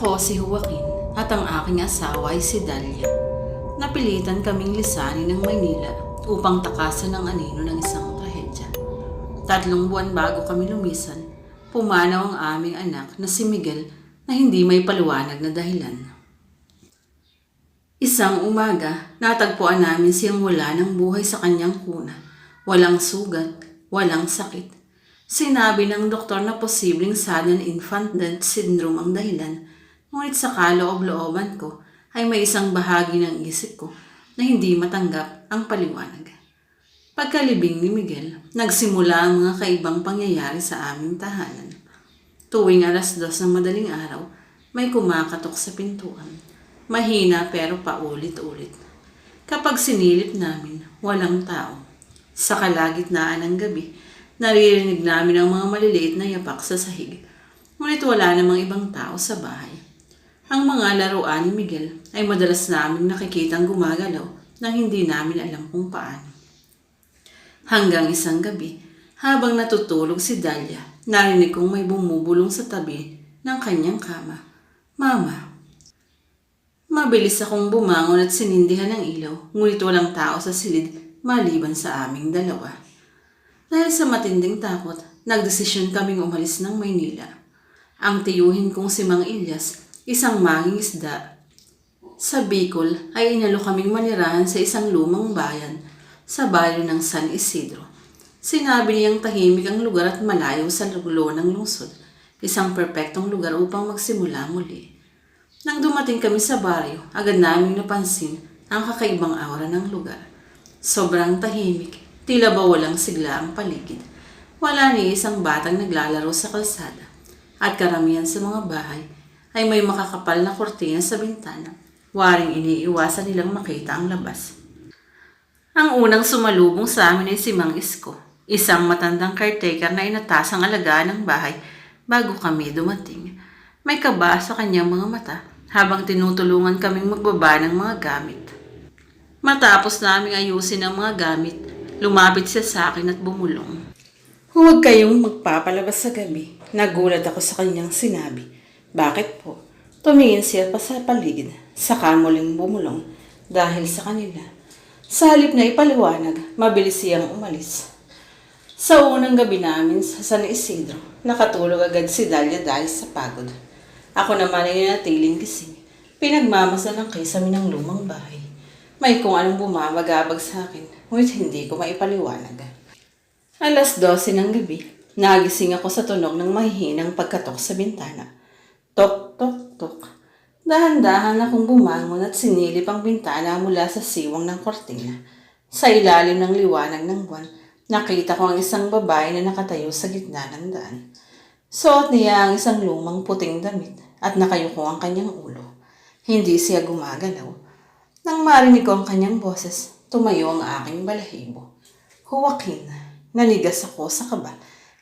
Ako si Joaquin at ang aking asawa ay si Dalia. Napilitan kaming lisanin ng Maynila upang takasan ang anino ng isang trahedya. Tatlong buwan bago kami lumisan, pumanaw ang aming anak na si Miguel na hindi may paliwanag na dahilan. Isang umaga, natagpuan namin siyang wala ng buhay sa kanyang kuna. Walang sugat, walang sakit. Sinabi ng doktor na posibleng sudden infant death syndrome ang dahilan, ngunit sa kaloob-looban ko ay may isang bahagi ng isip ko na hindi matanggap ang paliwanag. Pagkalibing ni Miguel, nagsimula ang mga kaibang pangyayari sa aming tahanan. Tuwing alas dos ng madaling araw, may kumakatok sa pintuan. Mahina pero paulit-ulit. Kapag sinilip namin, walang tao. Sa kalagitnaan ng gabi, naririnig namin ang mga maliliit na yapak sa sahig. Ngunit wala namang ibang tao sa bahay. Ang mga laruan ni Miguel ay madalas namin nakikitang gumagalaw nang hindi namin alam kung paano. Hanggang isang gabi, habang natutulog si Dahlia, narinig kong may bumubulong sa tabi ng kanyang kama. Mama. Mabilis akong bumangon at sinindihan ng ilaw, ngunit walang tao sa silid maliban sa aming dalawa. Dahil sa matinding takot, nagdesisyon kaming umalis ng Maynila. Ang tiyuhin kong si Mang Ilyas, isang manging isda. Sa Bicol ay inalo kaming manirahan sa isang lumang bayan sa baryo ng San Isidro. Sinabi niyang tahimik ang lugar at malayo sa lulo ng lungsod, isang perpektong lugar upang magsimula muli. Nang dumating kami sa baryo, agad naming napansin ang kakaibang aura ng lugar. Sobrang tahimik, tila ba walang sigla ang paligid. Wala ni isang batang naglalaro sa kalsada. At karamihan sa mga bahay ay may makakapal na kortina sa bintana. Waring iniiwasan nilang makita ang labas. Ang unang sumalubong sa amin ay si Mang Isko, isang matandang caretaker na inatasang alagaan ng bahay bago kami dumating. May kaba sa kanyang mga mata habang tinutulungan kaming magbaba ng mga gamit. Matapos naming ayusin ang mga gamit, lumapit siya sa akin at bumulong. Huwag kayong magpapalabas sa gabi. Nagulat ako sa kanyang sinabi. Bakit po? Tumingin siya pa sa paligid, saka muling bumulong dahil sa kanila. Sa halip na ipaliwanag, mabilis siyang umalis. Sa unang gabi namin sa San Isidro, nakatulog agad si Dalia dahil sa pagod. Ako naman ay natiling gising. Pinagmamasdan ng kisame ng lumang bahay. May kung anong bumabagabag sa akin, ngunit hindi ko maipaliwanag. Alas 12 ng gabi, nagising ako sa tunog ng mahihinang pagkatok sa bintana. Tok, tok, tok. Dahan-dahan akong bumangon at sinilip ang bintana mula sa siwang ng kortina. Sa ilalim ng liwanag ng buwan, nakita ko ang isang babae na nakatayo sa gitna ng daan. Suot niya ang isang lumang puting damit at nakayuko ang kanyang ulo. Hindi siya gumagalaw. Nang marinig ko ang kanyang boses, tumayo ang aking balahibo. Joaquin, nanigas ako sa kaba.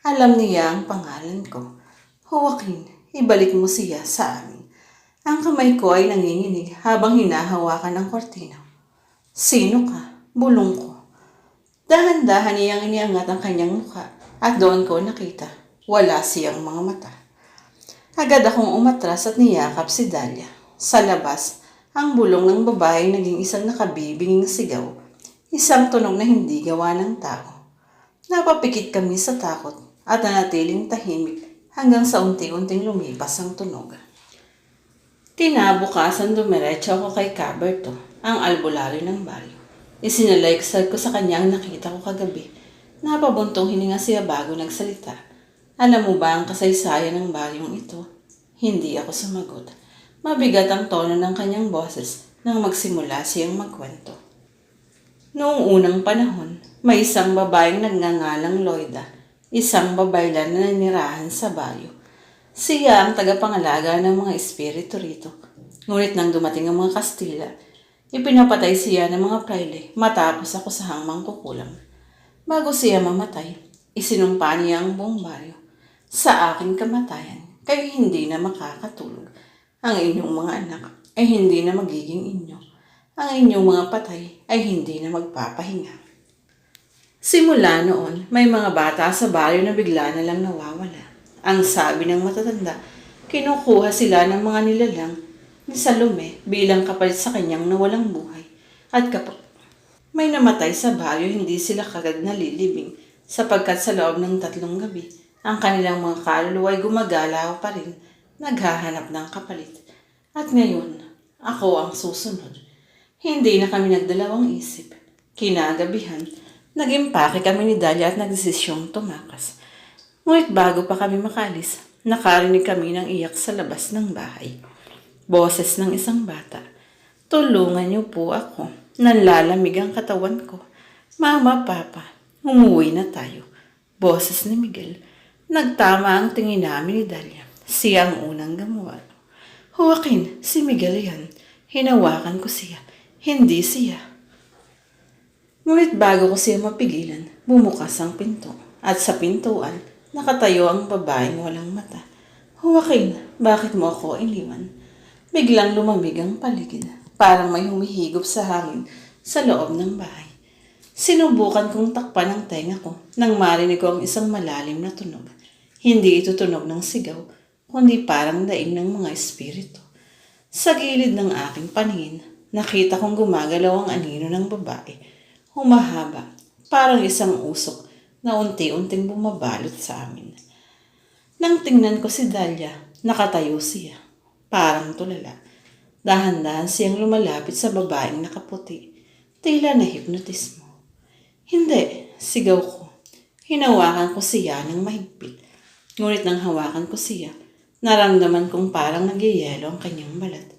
Alam niya ang pangalan ko. Joaquin, ibalik mo siya sa amin. Ang kamay ko ay nanginginig habang hinahawakan ang kortina. Sino ka? Bulong ko. Dahan-dahan niyang iniangat ang kanyang mukha at doon ko nakita. Wala siyang mga mata. Agad akong umatras at niyakap si Dahlia. Sa labas, ang bulong ng babae naging isang nakabibinging sigaw. Isang tunog na hindi gawa ng tao. Napapikit kami sa takot at nanatiling tahimik hanggang sa unti-unting lumipas ang tunog. Tinabukasan dumiretso ako kay Caberto, ang albularyo ng baryo. Isinalaysal ko sa kanya ang nakita ko kagabi. Napabuntong hininga siya bago nagsalita. Alam mo ba ang kasaysayan ng baryong ito? Hindi ako sumagot. Mabigat ang tono ng kanyang boses nang magsimula siyang magkwento. Noong unang panahon, may isang babaeng nagngangalang Loida, isang babaylan na nanirahan sa baryo. Siya ang tagapangalaga ng mga espiritu rito. Ngunit nang dumating ang mga Kastila, ipinapatay siya ng mga praile matapos ako sa hangmang kukulam. Bago siya mamatay, isinumpa niya ang buong baryo sa aking kamatayan kaya hindi na makakatulog. Ang inyong mga anak ay hindi na magiging inyo. Ang inyong mga patay ay hindi na magpapahinga. Simula noon, may mga bata sa baryo na bigla na lang nawawala. Ang sabi ng matatanda, kinukuha sila ng mga nilalang ni Salome bilang kapalit sa kanyang nawalang buhay. At kapag may namatay sa baryo, hindi sila kagad nalilibing sapagkat sa loob ng tatlong gabi, ang kanilang mga kaluluwa ay gumagalaw pa rin, naghahanap ng kapalit. At ngayon, ako ang susunod. Hindi na kami nagdalawang isip. Kinagabihan, nag-impake kami ni Dalia at nagdesisyong tumakas. Ngunit bago pa kami makalis, nakarinig kami ng iyak sa labas ng bahay. Boses ng isang bata. Tulungan niyo po ako. Nanlalamig ang katawan ko. Mama, Papa, umuwi na tayo. Boses ni Miguel. Nagtama ang tingin namin ni Dalia. Siya ang unang gumawa. Huwakin, si Miguel yan. Hinawakan ko siya. Hindi siya. Ngunit bago ko siya mapigilan, bumukas ang pinto. At sa pintuan, nakatayo ang babaeng walang mata. Huwakin, bakit mo ako iniwan? Biglang lumamig ang paligid. Parang may humihigop sa hangin sa loob ng bahay. Sinubukan kong takpan ang tenga ko nang marinig ko ang isang malalim na tunog. Hindi ito tunog ng sigaw, kundi parang daing ng mga espiritu. Sa gilid ng aking paningin, nakita kong gumagalaw ang anino ng babae. Humahaba, parang isang usok na unti-unting bumabalot sa amin. Nang tingnan ko si Dahlia, nakatayo siya. Parang tulala. Dahan-dahan siyang lumalapit sa babaeng nakaputi. Tila na hipnotismo. Hindi, sigaw ko. Hinawakan ko siya ng mahigpit. Ngunit nang hawakan ko siya, naramdaman kong parang nagyayelo ang kanyang balat.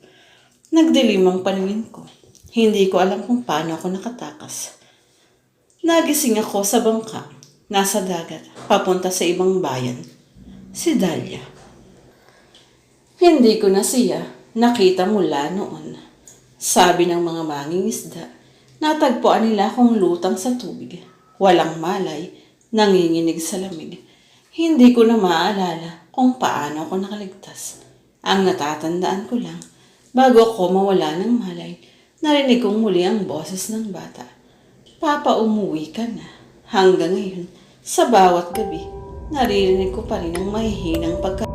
Nagdilim ang paningin ko. Hindi ko alam kung paano ako nakatakas. Nagising ako sa bangka, nasa dagat, papunta sa ibang bayan. Si Dahlia. Hindi ko na siya nakita mula noon. Sabi ng mga mangingisda, natagpuan nila akong lutang sa tubig. Walang malay, nanginginig sa lamig. Hindi ko na maaalala kung paano ako nakaligtas. Ang natatandaan ko lang, bago ako mawala ng malay, narinig kong muli ang boses ng bata. Papa, umuwi ka na. Hanggang ngayon, sa bawat gabi, naririnig ko pa rin ang mahihinang pagka